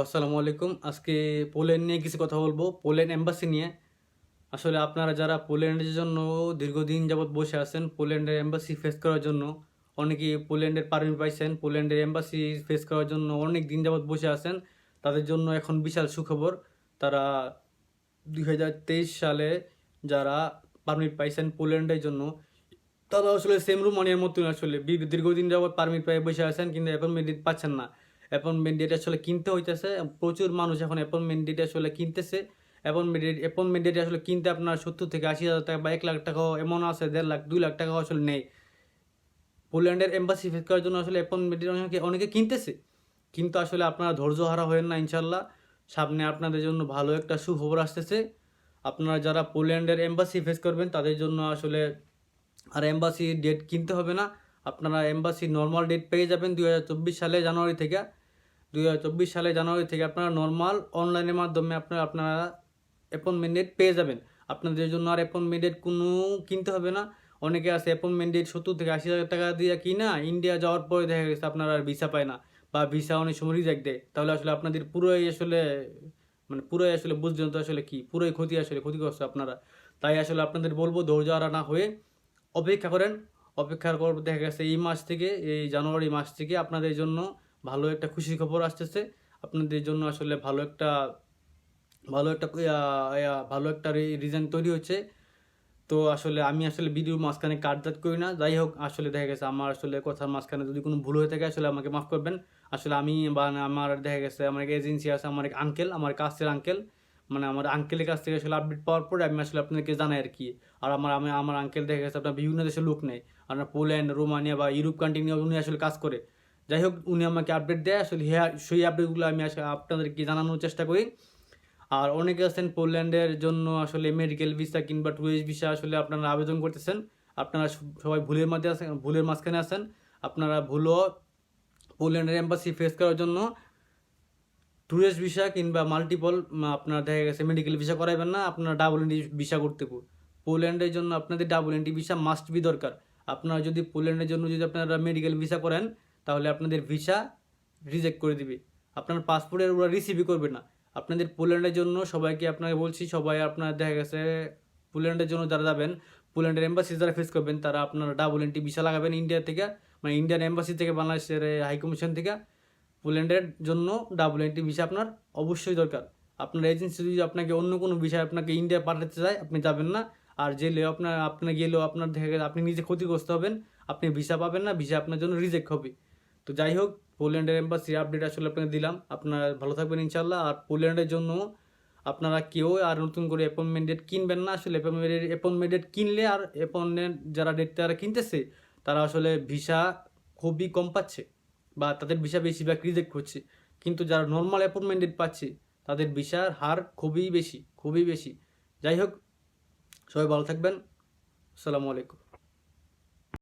আসসালামু আলাইকুম। আজকে পোল্যান্ড নিয়ে কিছু কথা বলব। পোল্যান্ড এম্বাসি নিয়ে। আসলে আপনারা যারা পোল্যান্ডের জন্য দীর্ঘদিন যাবৎ বসে আছেন, পোল্যান্ডের এম্বাসি ফেস করার জন্য, অনেকে পোল্যান্ডের পারমিট পাইছেন, পোল্যান্ডের এম্বাসি ফেস করার জন্য অনেক দিন যাবৎ বসে আছেন, তাদের জন্য এখন বিশাল সুখবর। তারা দুই হাজার তেইশ সালে যারা পারমিট পাইছেন পোল্যান্ডের জন্য, তারা আসলে সেম রুমানিয়ার মতন আসলে দীর্ঘদিন যাবৎ পারমিট পাই বসে আছেন, কিন্তু অ্যাপয়েন্টমেন্ট পাচ্ছেন না। অ্যাপয়েন্টমেন্ট ডেট আসলে কিনতে হইতেছে। প্রচুর মানুষ এখন অ্যাপয়েন্টমেন্ট ডেট আসলে কিনতেছে। অ্যাপয়েন্টমেন্ট ডেট অ্যাপয়েন্টমেন্ট ডেট আসলে কিনতে আপনার সত্তর থেকে আশি হাজার টাকা বা এক লাখ টাকাও এমন আছে, দেড় লাখ, দুই লাখ টাকাও আসলে নেই। পোল্যান্ডের এম্বাসি ফেস করার জন্য আসলে অ্যাপয়েন্টমেন্ট অনেকে অনেকে কিনতেছে। কিন্তু আসলে আপনারা ধৈর্য হারা হয়েন না ইনশাল্লাহ সামনে আপনাদের জন্য ভালো একটা সুখবর আসতেছে। আপনারা যারা পোল্যান্ডের এম্বাসি ফেস করবেন, তাদের জন্য আসলে আর এম্বাসি ডেট কিনতে হবে না। আপনারা এম্বাসি নর্মাল ডেট পেয়ে যাবেন দুই হাজার চব্বিশ সালে জানুয়ারি থেকে। দুই হাজার চব্বিশ সালে জানুয়ারি থেকে আপনারা নর্মাল অনলাইনের মাধ্যমে আপনারা আপনারা অ্যাপয়েন্টমেন্ট ডেট পেয়ে যাবেন। আপনাদের জন্য আর অ্যাপয়েন্টমেন্ট ডেট কোনো কিনতে হবে না। অনেকে আছে অ্যাপয়েন্টমেন্ট ডেট সত্তর থেকে আশি হাজার টাকা দিয়ে কিনা ইন্ডিয়া যাওয়ার পরে দেখা গেছে আপনারা আর ভিসা পায় না বা ভিসা অনেক সময় রিজেক্ট দেয়। তাহলে আসলে আপনাদের পুরোই আসলে মানে পুরোই আসলে বুঝছেন তো আসলে কি? পুরোই ক্ষতি আসলে ক্ষতিগ্রস্ত আপনারা। তাই আসলে আপনাদের বলব ধৈর্য হারা না হয়ে অপেক্ষা করেন। অপেক্ষার পর দেখা গেছে এই মাস থেকে, এই জানুয়ারি মাস থেকে আপনাদের জন্য ভালো একটা খুশি খবর আসতেছে। আপনাদের জন্য আসলে ভালো একটা ভালো একটা ভালো একটা রিজন তৈরি হচ্ছে তো আসলে আমি আসলে ভিডিওর মাঝখানে কাটজাত করি না। যাই হোক, আসলে দেখা গেছে আমার আসলে কথার মাঝখানে যদি কোনো ভুল হয়ে থাকে, আসলে আমাকে মাফ করবেন। আসলে আমি বা, আমার দেখা গেছে আমার এক এজেন্সি আছে, আমার এক আঙ্কেল আমার কাছের আঙ্কেল মানে আমার আঙ্কেলের কাছ থেকে আসলে আপডেট পাওয়ার পরে আমি আসলে আপনাদেরকে জানাই আর কি। আর আমার, আমি, আমার আঙ্কেল দেখা গেছে আপনার বিভিন্ন দেশের লোক নেই আপনার পোল্যান্ড, রোমানিয়া বা ইউরোপ কান্ট্রি নিয়ে উনি আসলে কাজ করে। যাই হোক উনি আমাকে আপডেট দেয়। আসলে হ্যাঁ সেই আপডেটগুলো আমি আসলে আপনাদেরকে জানানোর চেষ্টা করি। আর অনেকে আছেন পোল্যান্ডের জন্য আসলে মেডিকেল ভিসা কিংবা ট্যুরিস্ট ভিসা আসলে আপনারা আবেদন করতেছেন। আপনারা সবাই ভুলের মাঝে আছেন, ভুলের মাঝখানে আছেন। আপনারা ভুলও পোল্যান্ডের এম্বাসি ফেস করার জন্য ট্যুরিস্ট ভিসা কিংবা মাল্টিপল আপনার দেখা গেছে মেডিকেল ভিসা করাইবেন না, আপনারা ডাবল এন্ট্রি ভিসা করতে পোল্যান্ডের জন্য আপনাদের double entry visa must be দরকার। আপনারা যদি পোল্যান্ডের জন্য যদি আপনারা মেডিকেল ভিসা করেন তাহলে আপনাদের ভিসা রিজেক্ট করে দিবে। আপনার পাসপোর্টের ওরা রিসিভই করবে না। আপনাদের পোল্যান্ডের জন্য সবাইকে আপনাকে বলছি, সবাই আপনার দেখা গেছে পোল্যান্ডের জন্য যারা যাবেন, পোল্যান্ডের এম্বাসি যারা ফেস করবেন, তারা আপনারা ডাবল এন্ট্রি ভিসা লাগাবেন ইন্ডিয়া থেকে মানে ইন্ডিয়ান এম্বাসি থেকে, বাংলাদেশের হাইকমিশন থেকে। পোল্যান্ডের জন্য ডাবল এন্ট্রি ভিসা আপনার অবশ্যই দরকার। আপনার এজেন্সি যদি আপনাকে অন্য কোনো বিষয় আপনাকে ইন্ডিয়া পাঠাতে চায়, আপনি যাবেন না। আর জেলেও আপনার আপনার গেলেও আপনার দেখা আপনি নিজে ক্ষতিগ্রস্ত হবেন, আপনি ভিসা পাবেন না ভিসা আপনার জন্য রিজেক্ট হবে। তো যাই হোক পোল্যান্ডের এম্বাসি আপডেট আসলে আপনাকে দিলাম। আপনারা ভালো থাকবেন ইনশাল্লাহ আর পোল্যান্ডের জন্য আপনারা কেউ আর নতুন করে অ্যাপয়েন্টমেন্ট ডেট কিনবেন না। আসলে অ্যাপয়েন্টমেন্ট অ্যাপয়েন্টমেন্ট ডেট কিনলে আর অ্যাপয়েন্টমেন্ট যারা ডেট তারা কিনতেছে, তারা আসলে ভিসা খুবই কম পাচ্ছে বা তাদের ভিসা বেশিরভাগ রিজেক্ট হচ্ছে কিন্তু যারা নর্মাল অ্যাপয়েন্টমেন্ট ডেট পাচ্ছে, তাদের ভিসার হার খুবই বেশি খুবই বেশি। যাই হোক সবাই ভালো থাকবেন। আসসালামু আলাইকুম।